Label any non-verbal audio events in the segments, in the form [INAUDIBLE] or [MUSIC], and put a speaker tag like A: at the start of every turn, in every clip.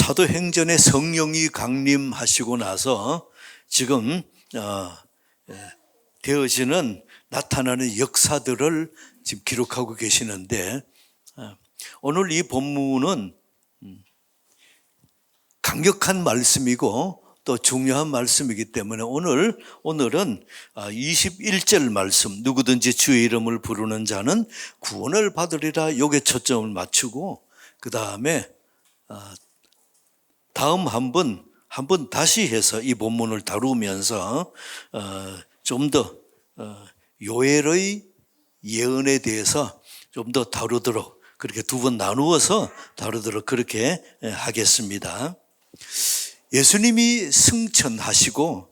A: 사도행전에 성령이 강림하시고 나서 지금 어, 예, 되어지는 나타나는 역사들을 지금 기록하고 계시는데 어, 오늘 이 본문은 음, 강력한 말씀이고 또 중요한 말씀이기 때문에 오늘 오늘은 21절 말씀 누구든지 주의 이름을 부르는 자는 구원을 받으리라. 요게 초점을 맞추고 그 다음에 다음 한번 한번 다시 해서 이 본문을 다루면서 어, 좀더 어, 요엘의 예언에 대해서 좀 더 다루도록 그렇게 두 번 나누어서 다루도록 그렇게 하겠습니다. 예수님이 승천하시고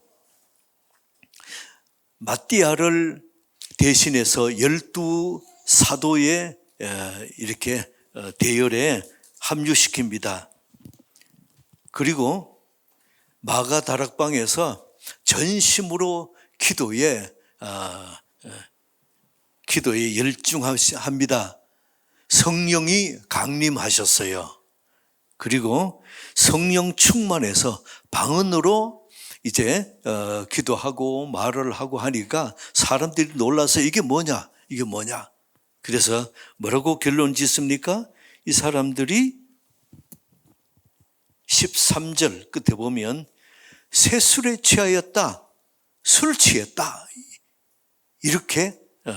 A: 마띠아를 대신해서 열두 사도의 이렇게 어, 대열에 합류시킵니다. 그리고 마가 다락방에서 전심으로 기도에 아, 기도에 열중합니다. 성령이 강림하셨어요. 그리고 성령 충만해서 방언으로 이제 어, 기도하고 말을 하고 하니까 사람들이 놀라서 이게 뭐냐 이게 뭐냐 그래서 뭐라고 결론 짓습니까? 이 사람들이 13절 끝에 보면 새 술에 취하였다 술 취했다 이렇게 어,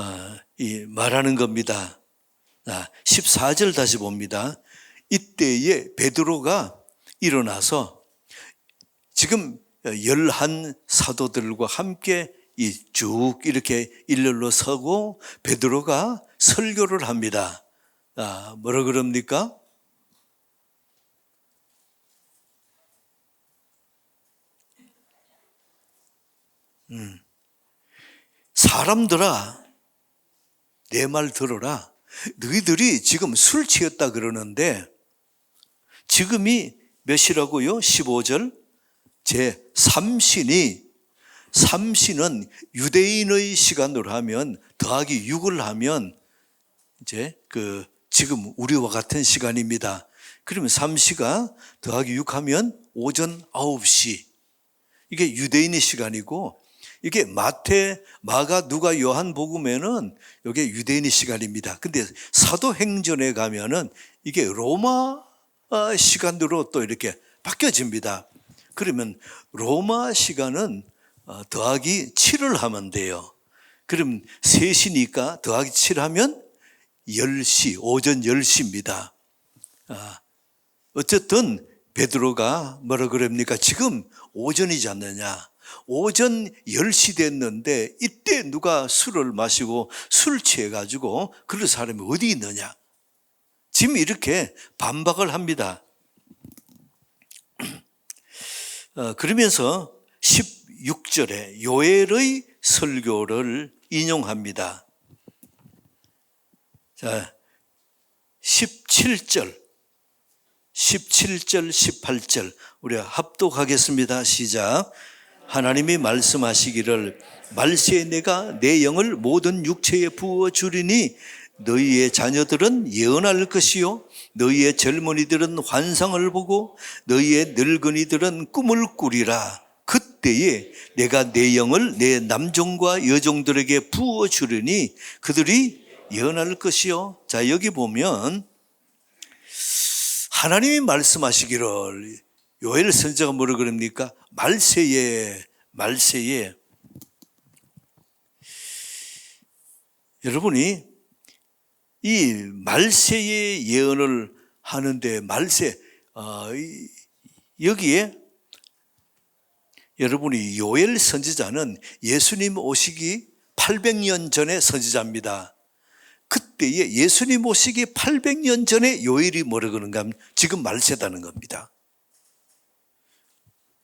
A: 어, 이 말하는 겁니다. 14절 다시 봅니다. 이때에 베드로가 일어나서 지금 열한 사도들과 함께 쭉 이렇게 일렬로 서고 베드로가 설교를 합니다. 아, 뭐라 그럽니까? 음. 사람들아, 내 말 들어라. 너희들이 지금 술 취했다 그러는데 지금이 몇이라고요? 15절 제 3신이 3신은 유대인의 시간으로 하면 더하기 6을 하면 이제 그 지금 우리와 같은 시간입니다. 그러면 3시가 더하기 6 하면 오전 9시. 이게 유대인의 시간이고 이게 마태, 마가, 누가, 요한 복음에는 이게 유대인의 시간입니다. 근데 사도행전에 가면은 이게 로마 시간으로 또 이렇게 바뀌어집니다. 그러면 로마 시간은 어, 더하기 7을 하면 돼요. 그럼 3시니까 더하기 7 하면 10시, 오전 10시입니다. 아, 어쨌든 베드로가 뭐라 그럽니까? 지금 오전이지 않느냐. 오전 10시 됐는데 이때 누가 술을 마시고 술 취해가지고 그런 사람이 어디 있느냐? 지금 이렇게 반박을 합니다. 어, 그러면서 16절에 요엘의 설교를 인용합니다. 자, 17절, 17절, 18절, 우리 합독하겠습니다. 시작. 하나님이 말씀하시기를 말세에 내가 내 영을 모든 육체에 부어 주리니 너희의 자녀들은 예언할 것이요 너희의 젊은이들은 환상을 보고 너희의 늙은이들은 꿈을 꾸리라 그때에 내가 내 영을 내 남종과 여종들에게 부어 주리니 그들이 예언할 것이요 자 여기 보면 하나님이 말씀하시기를 요엘 선자가 뭐라 그럽니까? 말세에 말세에 여러분이 이 말세의 예언을 하는데 말세 어, 여기에 여러분이 요엘 선지자는 예수님 오시기 800년 전에 선지자입니다. 그때에 예수님 오시기 800년 전에 요엘이 뭐라 그런가 하면 지금 말세다는 겁니다.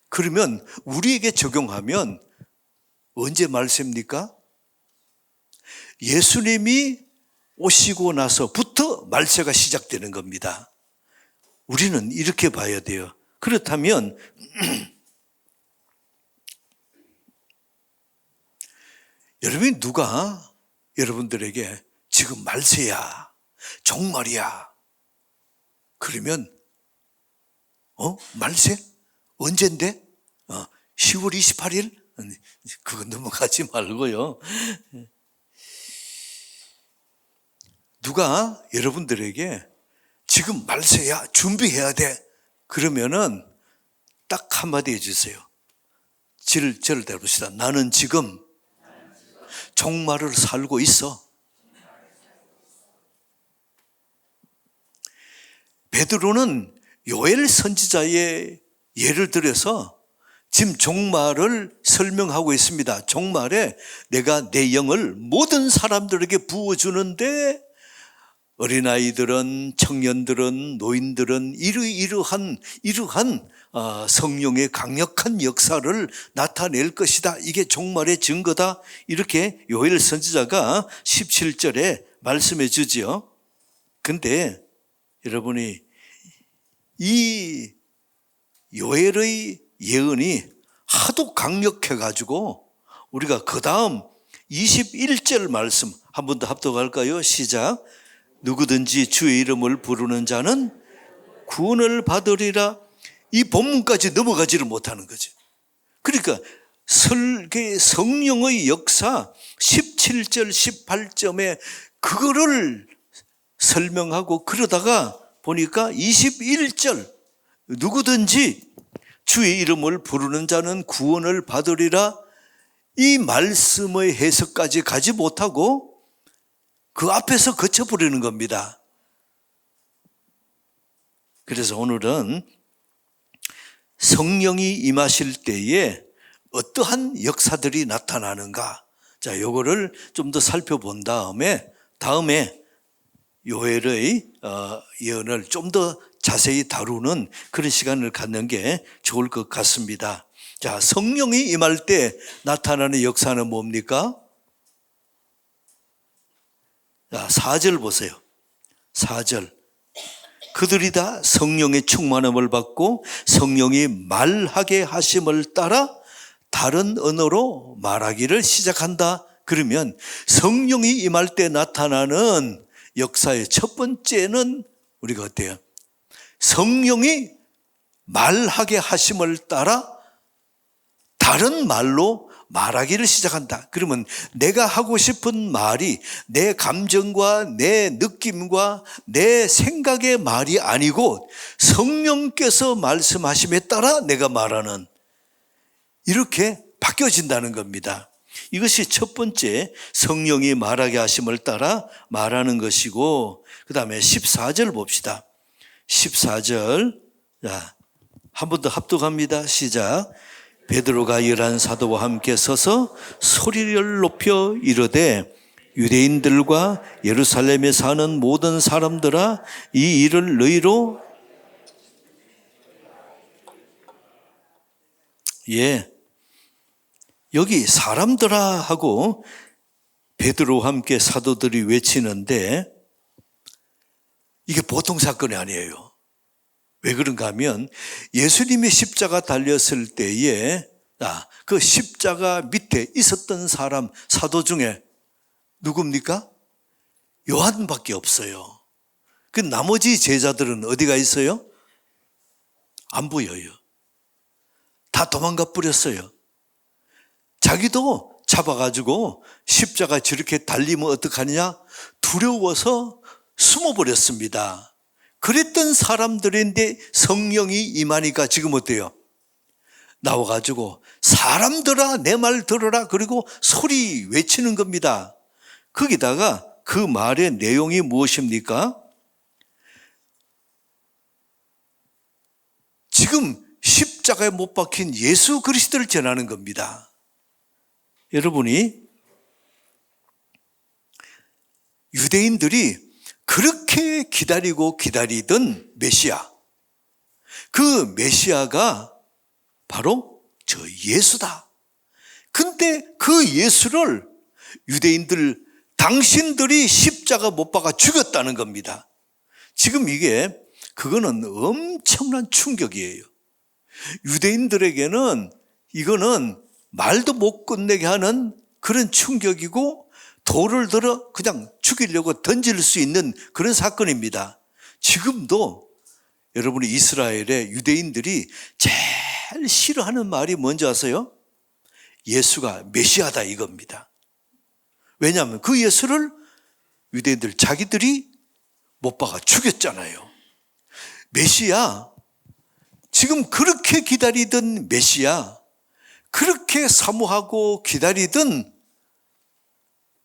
A: 그러면 우리에게 적용하면 언제 말씀입니까? 예수님이 오시고 나서부터 말세가 시작되는 겁니다. 우리는 이렇게 봐야 돼요. 그렇다면 [CLEARS THROAT] 여러분이 누가 여러분들에게 지금 말세야, 종말이야, 그러면 어 말세 언젠데? 어, 10월 28일? 그건 넘어가지 말고요. 누가 여러분들에게 지금 말세야 준비해야 돼. 그러면은 딱 한마디 해주세요. 질, 저를 대봅시다. 나는 지금 종말을 살고 있어. 베드로는 요엘 선지자의 예를 들어서 지금 종말을 설명하고 있습니다. 종말에 내가 내 영을 모든 사람들에게 부어주는데 어린아이들은 청년들은 노인들은 이러이러한 이러한 아, 성령의 강력한 역사를 나타낼 것이다. 이게 종말의 증거다. 이렇게 요엘 선지자가 17절에 말씀해 주지요. 근데 여러분이 이 요엘의 예언이 하도 강력해 가지고 우리가 그 다음 21절 말씀 한 번 더 합독할까요? 시작. 누구든지 주의 이름을 부르는 자는 구원을 받으리라. 이 본문까지 넘어가지를 못하는 거죠. 그러니까 설계 성령의 역사 17절 18점에 그거를 설명하고 그러다가 보니까 21절 누구든지 주의 이름을 부르는 자는 구원을 받으리라 이 말씀의 해석까지 가지 못하고 그 앞에서 거쳐버리는 겁니다. 그래서 오늘은 성령이 임하실 때에 어떠한 역사들이 나타나는가. 자, 요거를 좀 더 살펴본 다음에, 다음에 요엘의 어, 예언을 좀 더 자세히 다루는 그런 시간을 갖는 게 좋을 것 같습니다. 자, 성령이 임할 때 나타나는 역사는 뭡니까? 자, 4절 보세요. 4절. 그들이 다 성령의 충만함을 받고 성령이 말하게 하심을 따라 다른 언어로 말하기를 시작한다. 그러면 성령이 임할 때 나타나는 역사의 첫 번째는 우리가 어때요? 성령이 말하게 하심을 따라 다른 말로 말하기를 시작한다. 그러면 내가 하고 싶은 말이 내 감정과 내 느낌과 내 생각의 말이 아니고 성령께서 말씀하심에 따라 내가 말하는 이렇게 바뀌어진다는 겁니다. 이것이 첫 번째 성령이 말하게 하심을 따라 말하는 것이고 그 다음에 14절 봅시다. 14절 자, 한 번 더 합독합니다. 시작. 베드로가 열한 사도와 함께 서서 소리를 높여 이르되 유대인들과 예루살렘에 사는 모든 사람들아 이 일을 너희로 예 여기 사람들아 하고 베드로와 함께 사도들이 외치는데 이게 보통 사건이 아니에요. 왜 그런가 하면 예수님이 십자가 달렸을 때에 아, 그 십자가 밑에 있었던 사람 사도 중에 누굽니까? 요한밖에 없어요. 그 나머지 제자들은 어디가 있어요? 안 보여요. 다 도망가 버렸어요. 자기도 잡아가지고 십자가 저렇게 달리면 어떡하느냐? 두려워서 숨어버렸습니다. 그랬던 사람들인데 성령이 임하니까 지금 어때요? 나와가지고 사람들아 내 말 들어라 그리고 소리 외치는 겁니다. 거기다가 그 말의 내용이 무엇입니까? 지금 십자가에 못 박힌 예수 그리스도를 전하는 겁니다. 여러분이 유대인들이 그렇게 기다리고 기다리던 메시아. 그 메시아가 바로 저 예수다. 근데 그 예수를 유대인들, 당신들이 십자가 못 박아 죽였다는 겁니다. 지금 이게, 그거는 엄청난 충격이에요. 유대인들에게는 이거는 말도 못 끝내게 하는 그런 충격이고 돌을 들어 그냥 죽이려고 던질 수 있는 그런 사건입니다. 지금도 여러분이 이스라엘의 유대인들이 제일 싫어하는 말이 뭔지 아세요? 예수가 메시아다 이겁니다. 왜냐하면 그 예수를 유대인들 자기들이 못 박아 죽였잖아요. 메시아, 지금 그렇게 기다리던 메시아, 그렇게 사모하고 기다리던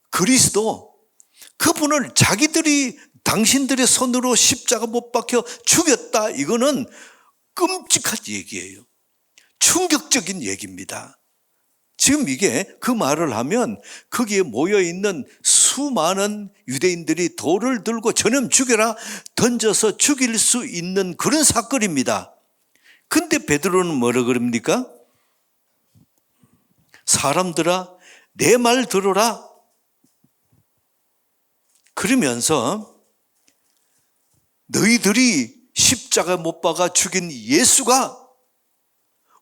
A: 그리스도, 그분을 자기들이 당신들의 손으로 십자가 못 박혀 죽였다. 이거는 끔찍한 얘기예요. 충격적인 얘기입니다. 지금 이게 그 말을 하면 거기에 모여 있는 수많은 유대인들이 돌을 들고 저놈 죽여라 던져서 죽일 수 있는 그런 사건입니다. 근데 베드로는 뭐라 그럽니까? 사람들아 내 말 들어라. 그러면서 너희들이 십자가 못 박아 죽인 예수가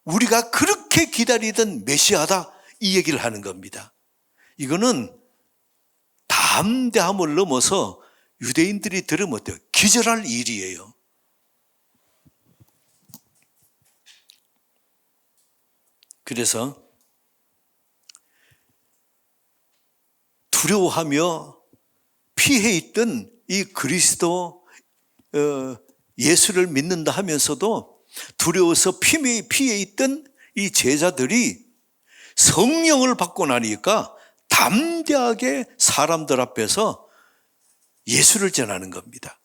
A: 우리가 그렇게 기다리던 메시아다 이 얘기를 하는 겁니다. 이거는 담대함을 넘어서 유대인들이 들으면 어때요? 기절할 일이에요. 그래서 두려워하며 피해 있던 이 그리스도 어, 예수를 믿는다 하면서도 두려워서 피해, 피해 있던 이 제자들이 성령을 받고 나니까 담대하게 사람들 앞에서 예수를 전하는 겁니다.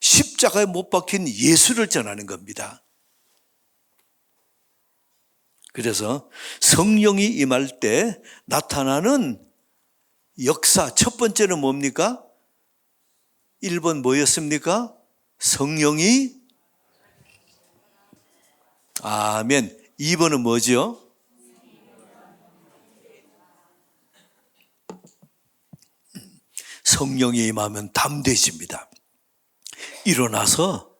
A: 십자가에 못 박힌 예수를 전하는 겁니다. 그래서 성령이 임할 때 나타나는 역사 첫 번째는 뭡니까? 1번 뭐였습니까? 성령이 아멘. 2번은 뭐죠? 성령이 임하면 담대해집니다. 일어나서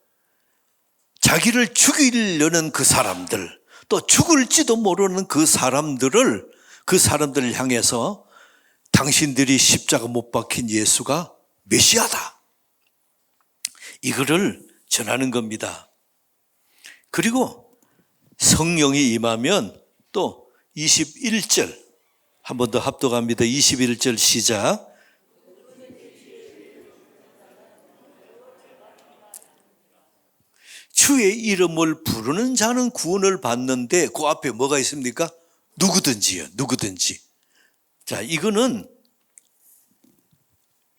A: 자기를 죽이려는 그 사람들, 또 죽을지도 모르는 그 사람들을, 그 사람들을 향해서 당신들이 십자가 못 박힌 예수가 메시아다. 이거를 전하는 겁니다. 그리고 성령이 임하면 또 21절 한 번 더 합독합니다. 21절 시작. 주의 이름을 부르는 자는 구원을 받는데 그 앞에 뭐가 있습니까? 누구든지요. 누구든지. 자, 이거는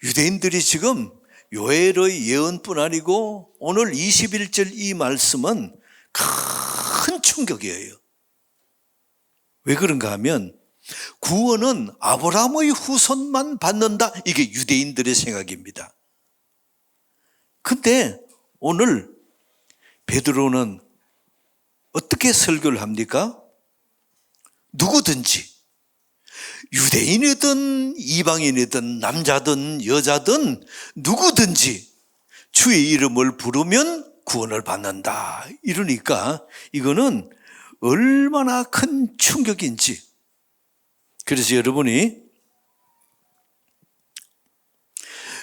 A: 유대인들이 지금 요엘의 예언뿐 아니고 오늘 21절 이 말씀은 큰 충격이에요. 왜 그런가 하면 구원은 아브라함의 후손만 받는다. 이게 유대인들의 생각입니다. 근데 오늘 베드로는 어떻게 설교를 합니까? 누구든지 유대인이든 이방인이든 남자든 여자든 누구든지 주의 이름을 부르면 구원을 받는다. 이러니까 이거는 얼마나 큰 충격인지. 그래서 여러분이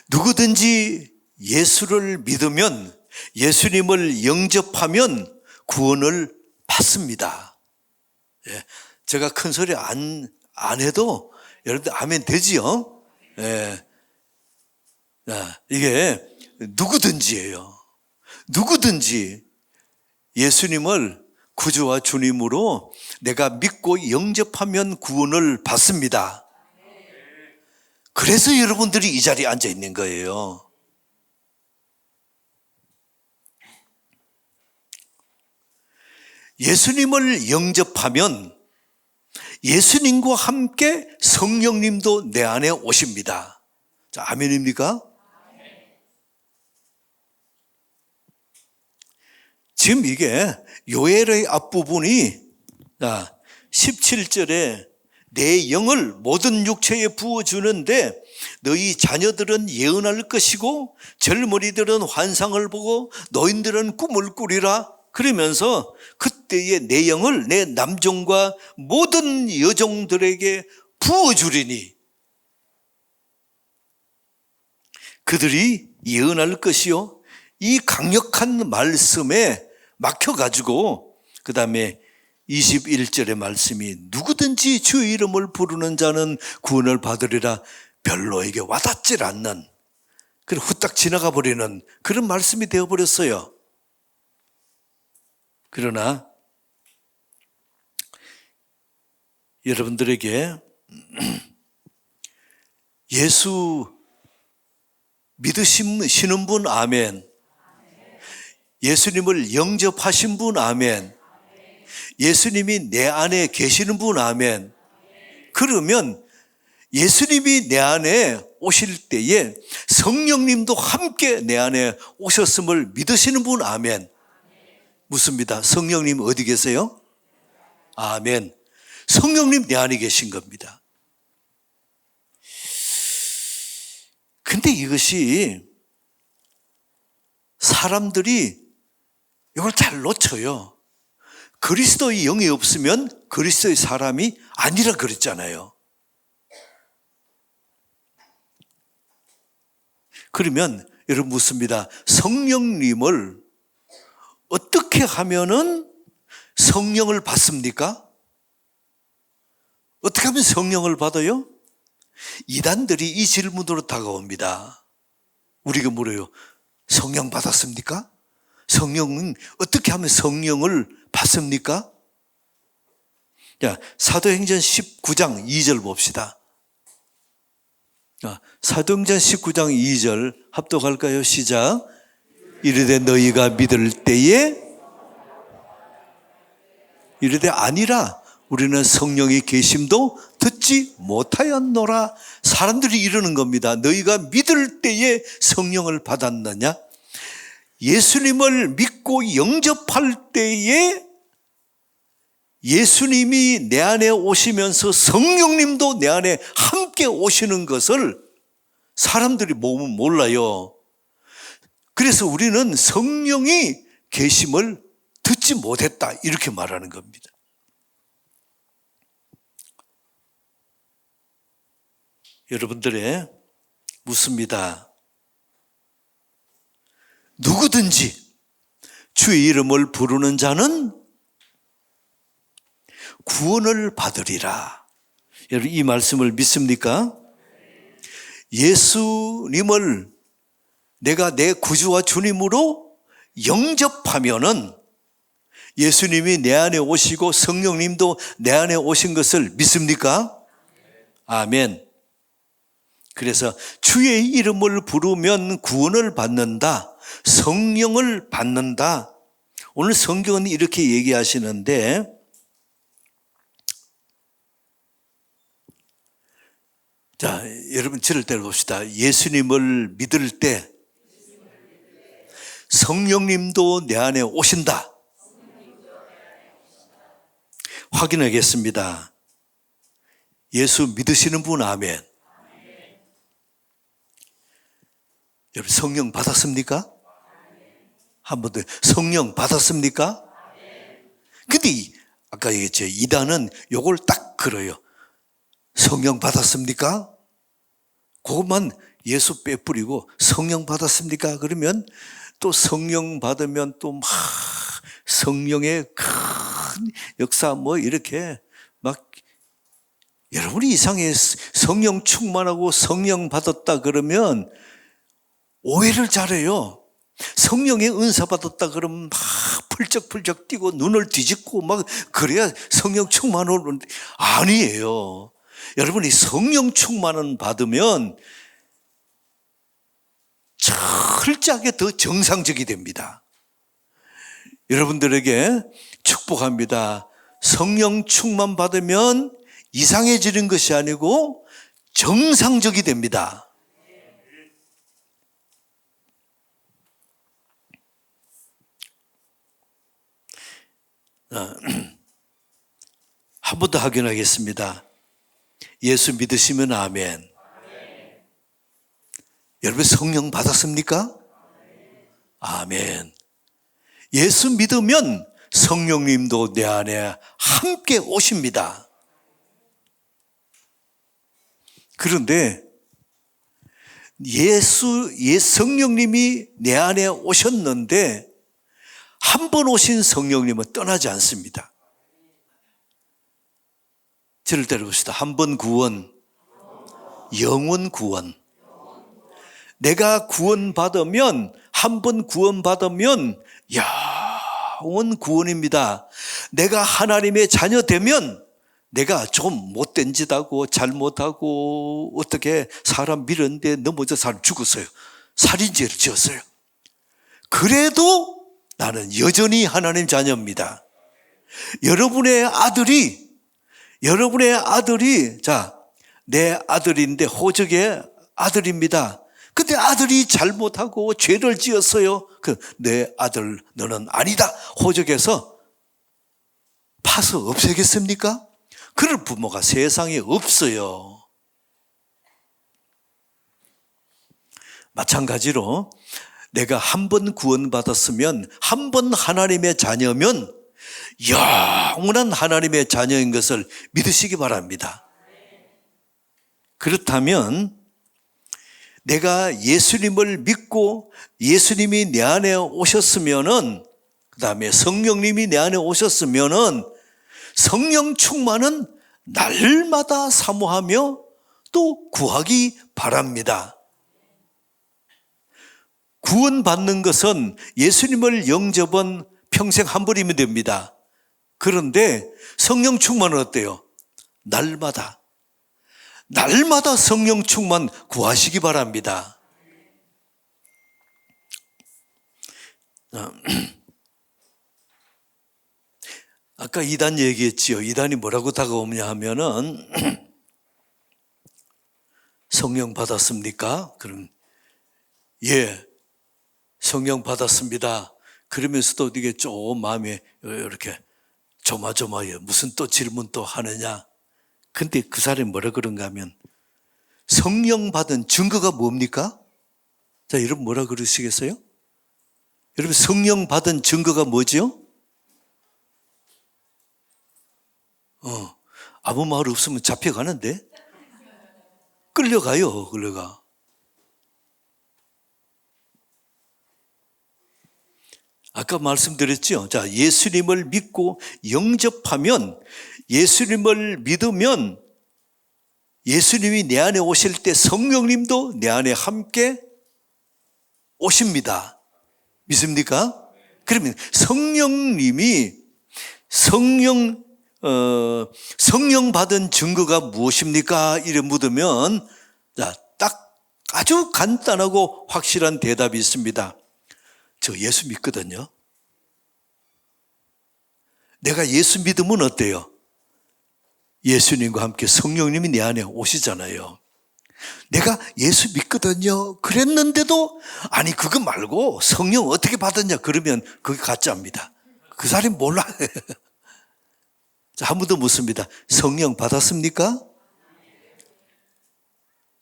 A: 누구든지 예수를 믿으면 예수님을 영접하면 구원을 받습니다. 예, 제가 큰 소리 안, 안 해도 여러분들 아멘 되지요? 예. 자, 이게 누구든지예요. 누구든지 예수님을 구주와 주님으로 내가 믿고 영접하면 구원을 받습니다. 그래서 여러분들이 이 자리에 앉아 있는 거예요. 예수님을 영접하면 예수님과 함께 성령님도 내 안에 오십니다. 자, 아멘입니까? 지금 이게 요엘의 앞부분이 17절에 내 영을 모든 육체에 부어주는데 너희 자녀들은 예언할 것이고 젊은이들은 환상을 보고 노인들은 꿈을 꾸리라 그러면서 그때의 내 영을 내 남종과 모든 여종들에게 부어주리니 그들이 예언할 것이요 이 강력한 말씀에 막혀가지고 그 다음에 21절의 말씀이 누구든지 주의 이름을 부르는 자는 구원을 받으리라 별로에게 와닿질 않는 그런 후딱 지나가 버리는 그런 말씀이 되어버렸어요. 그러나 여러분들에게 [CLEARS THROAT] 예수 믿으시는 분 아멘. 예수님을 영접하신 분 아멘. 예수님이 내 안에 계시는 분 아멘. 그러면 예수님이 내 안에 오실 때에 성령님도 함께 내 안에 오셨음을 믿으시는 분 아멘. 묻습니다. 성령님 어디 계세요? 아멘. 성령님 내 안에 계신 겁니다. 근데 이것이 사람들이 이걸 잘 놓쳐요. 그리스도의 영이 없으면 그리스도의 사람이 아니라 그랬잖아요. 그러면 여러분 묻습니다. 성령님을 어떻게 하면은 성령을 받습니까? 어떻게 하면 성령을 받아요? 이단들이 이 질문으로 다가옵니다. 우리가 물어요. 성령 받았습니까? 성령은 어떻게 하면 성령을 받습니까? 자, 사도행전 19장 2절 봅시다. 자, 사도행전 19장 2절 합독할까요? 시작. 이르되 너희가 믿을 때에 이르되 아니라 우리는 성령의 계심도 듣지 못하였노라. 사람들이 이러는 겁니다. 너희가 믿을 때에 성령을 받았느냐? 예수님을 믿고 영접할 때에 예수님이 내 안에 오시면서 성령님도 내 안에 함께 오시는 것을 사람들이 몸은 몰라요. 그래서 우리는 성령이 계심을 듣지 못했다. 이렇게 말하는 겁니다. 여러분들의 묻습니다. 누구든지 주의 이름을 부르는 자는 구원을 받으리라. 여러분 이 말씀을 믿습니까? 예수님을 내가 내 구주와 주님으로 영접하면은 예수님이 내 안에 오시고 성령님도 내 안에 오신 것을 믿습니까? 아멘. 그래서 주의 이름을 부르면 구원을 받는다. 성령을 받는다. 오늘 성경은 이렇게 얘기하시는데 자, 여러분 저를 때려 봅시다. 예수님을 믿을 때 성령님도 내 안에 오신다. 확인하겠습니다. 예수 믿으시는 분 아멘. 여러분 성령 받았습니까? 한번 더 성령 받았습니까? 근데 이- 아까 얘기했죠. 이단은 요걸 딱 걸어요. 성령 받았습니까? 그것만 예수 빼뿌리고 성령 받았습니까? 그러면 또 성령 받으면 또 막 성령의 큰 역사 뭐 이렇게 막 여러분이 이상해 성령 충만하고 성령 받았다 그러면 오해를 잘해요. 성령의 은사 받았다 그러면 막 펄쩍펄쩍 뛰고 눈을 뒤집고 막 그래야 성령 충만을 아니에요. 여러분이 성령 충만은 받으면 철저하게 더 정상적이 됩니다. 여러분들에게 축복합니다. 성령 충만 받으면 이상해지는 것이 아니고 정상적이 됩니다. [CLEARS THROAT] 한 번 더 확인하겠습니다. 예수 믿으시면 아멘. 여러분 성령 받았습니까? 아멘. 예수 믿으면 성령님도 내 안에 함께 오십니다. 그런데 예수, 예 성령님이 내 안에 오셨는데 한 번 오신 성령님은 떠나지 않습니다. 저를 따라봅시다. 한 번 구원, 영원 구원. 내가 구원받으면, 한 번 구원받으면, 영원 구원입니다. 내가 하나님의 자녀 되면, 내가 좀 못된 짓 하고, 잘못하고, 어떻게 사람 밀었는데 넘어져 사람 죽었어요. 살인죄를 지었어요. 그래도 나는 여전히 하나님 자녀입니다. 여러분의 아들이 여러분의 아들이 자, 내 아들인데 호적의 아들입니다. 근데 아들이 잘못하고 죄를 지었어요. 그 내 아들 너는 아니다. 호적에서 파서 없애겠습니까? 그럴 부모가 세상에 없어요. 마찬가지로 내가 한 번 구원받았으면 한 번 하나님의 자녀면 영원한 하나님의 자녀인 것을 믿으시기 바랍니다. 그렇다면 내가 예수님을 믿고 예수님이 내 안에 오셨으면은 그 다음에 성령님이 내 안에 오셨으면은 성령 충만은 날마다 사모하며 또 구하기 바랍니다. 구원받는 것은 예수님을 영접은 평생 한 번이면 됩니다. 그런데 성령 충만은 어때요? 날마다. 날마다 성령 충만 구하시기 바랍니다. 어, [CLEARS THROAT] 아까 이단 얘기했지요. 이단이 뭐라고 다가오냐 하면은 [CLEARS THROAT] 성령 받았습니까? 그럼 예, 성령 받았습니다. 그러면서도 이게 좀 마음에 이렇게 조마조마해요. 무슨 또 질문 또 하느냐. 근데 그 사람이 뭐라 그런가 하면 성령 받은 증거가 뭡니까? 자, 여러분 뭐라 그러시겠어요? 여러분 성령 받은 증거가 뭐지요? 어, 아무 말 없으면 잡혀가는데? 끌려가요, 끌려가. 아까 말씀드렸죠. 자, 예수님을 믿고 영접하면 예수님을 믿으면 예수님이 내 안에 오실 때 성령님도 내 안에 함께 오십니다. 믿습니까? 그러면 성령님이 성령 어, 성령 받은 증거가 무엇입니까? 이래 묻으면 자, 딱 아주 간단하고 확실한 대답이 있습니다. 저 예수 믿거든요. 내가 예수 믿으면 어때요? 예수님과 함께 성령님이 내 안에 오시잖아요. 내가 예수 믿거든요. 그랬는데도 아니 그거 말고 성령 어떻게 받았냐 그러면 그게 가짜입니다. 그 사람이 몰라. [LAUGHS] 자, 한 번 더 묻습니다. 성령 받았습니까?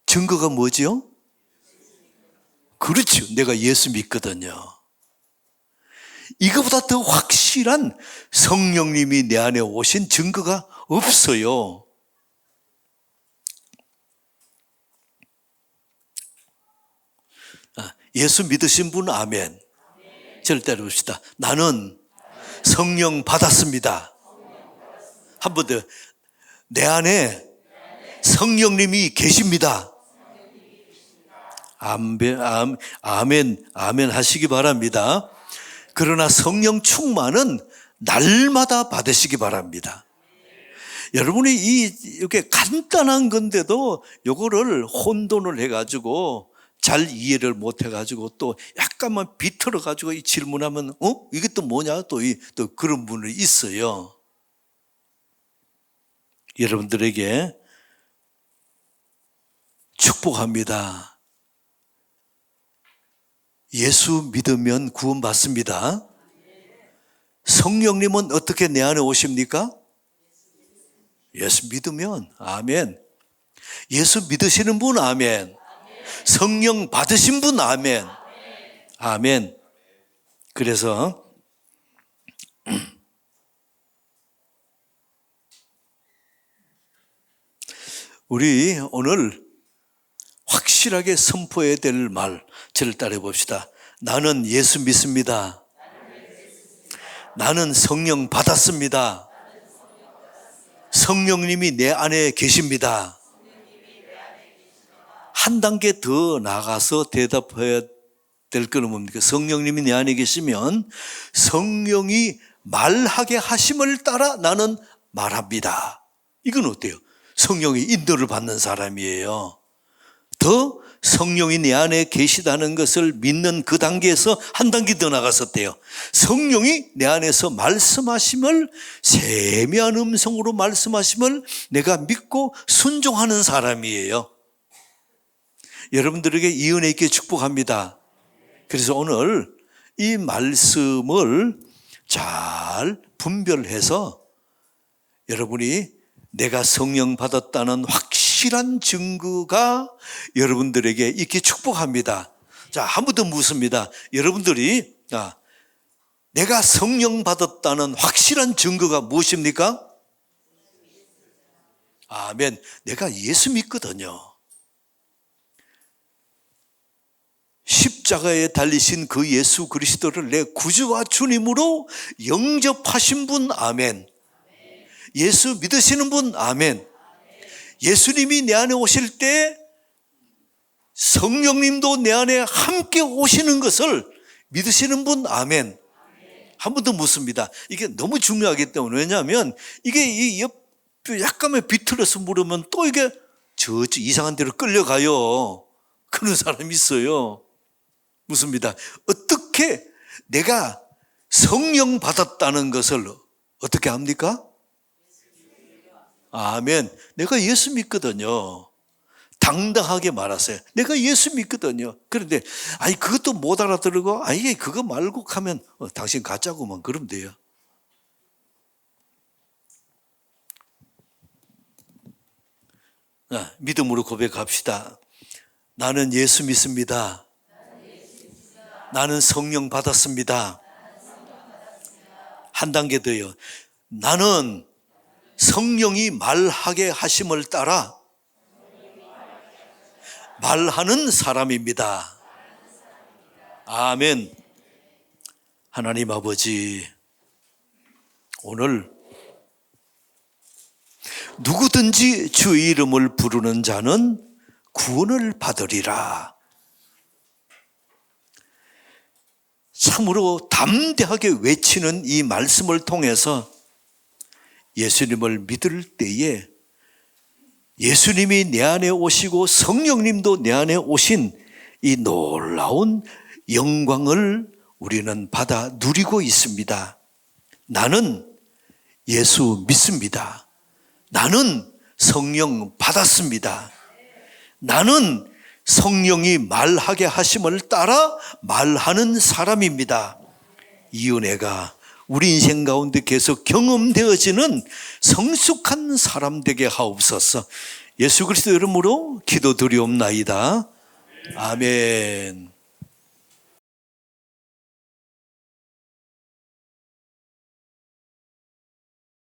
A: 증거가 뭐지요? 그렇죠. 내가 예수 믿거든요. 이거보다 더 확실한 성령님이 내 안에 오신 증거가 없어요. 아, 예수 믿으신 분 아멘. 저를 따라봅시다. 나는 성령 받았습니다. 한 번 더. 내 안에 성령님이 계십니다. 아멘, 아멘, 아멘 하시기 바랍니다. 그러나 성령 충만은 날마다 받으시기 바랍니다. 여러분이 이 이렇게 간단한 건데도 요거를 혼돈을 해가지고 잘 이해를 못 해가지고 또 약간만 비틀어 가지고 이 질문하면 어 이게 또 뭐냐 또 이 또 그런 분이 있어요. 여러분들에게 축복합니다. 예수 믿으면 구원받습니다. 성령님은 어떻게 내 안에 오십니까? 예수 믿으면 아멘. 예수 믿으시는 분 아멘. 성령 받으신 분 아멘. 아멘. 그래서 [CLEARS THROAT] 우리 오늘 확실하게 선포해야 될 말, 저를 따라해 봅시다. 나는 예수 믿습니다. 나는 성령 받았습니다. 성령님이 내 안에 계십니다. 한 단계 더 나가서 대답해야 될 거는 뭡니까? 성령님이 내 안에 계시면 성령이 말하게 하심을 따라 나는 말합니다. 이건 어때요? 성령이 인도를 받는 사람이에요. 더 성령이 내 안에 계시다는 것을 믿는 그 단계에서 한 단계 더 나갔었대요. 성령이 내 안에서 말씀하심을 세미한 음성으로 말씀하심을 내가 믿고 순종하는 사람이에요. 여러분들에게 이 은혜 있게 축복합니다. 그래서 오늘 이 말씀을 잘 분별해서 여러분이 내가 성령 받았다는 확 실한 증거가 여러분들에게 있게 축복합니다. 자, 한 번 더 묻습니다. 여러분들이 아, 내가 성령 받았다는 확실한 증거가 무엇입니까? 아멘. 내가 예수 믿거든요. 십자가에 달리신 그 예수 그리스도를 내 구주와 주님으로 영접하신 분 아멘. 예수 믿으시는 분 아멘. 예수님이 내 안에 오실 때 성령님도 내 안에 함께 오시는 것을 믿으시는 분 아멘. 한 번 더 묻습니다. 이게 너무 중요하기 때문에 왜냐하면 이게 이 옆 약간만 비틀어서 물으면 또 이게 저, 저 이상한 데로 끌려가요. 그런 사람이 있어요. 묻습니다. 어떻게 내가 성령 받았다는 것을 어떻게 합니까? 아멘. 내가 예수 믿거든요. 당당하게 말하세요. 내가 예수 믿거든요. 그런데, 아니, 그것도 못 알아들고, 아니, 그거 말고 하면, 어, 당신 가짜고만 그러면 돼요. 자, 믿음으로 고백합시다. 나는 예수 믿습니다. 나는 성령 받았습니다. 한 단계 더요. 나는 성령이 말하게 하심을 따라 말하는 사람입니다. 아멘. 하나님 아버지, 오늘 누구든지 주 이름을 부르는 자는 구원을 받으리라. 참으로 담대하게 외치는 이 말씀을 통해서 예수님을 믿을 때에 예수님이 내 안에 오시고 성령님도 내 안에 오신 이 놀라운 영광을 우리는 받아 누리고 있습니다. 나는 예수 믿습니다. 나는 성령 받았습니다. 나는 성령이 말하게 하심을 따라 말하는 사람입니다. 이 은혜가 우리 인생 가운데 계속 경험되어지는 성숙한 사람 되게 하옵소서. 예수 그리스도 이름으로 기도드리옵나이다. 아멘.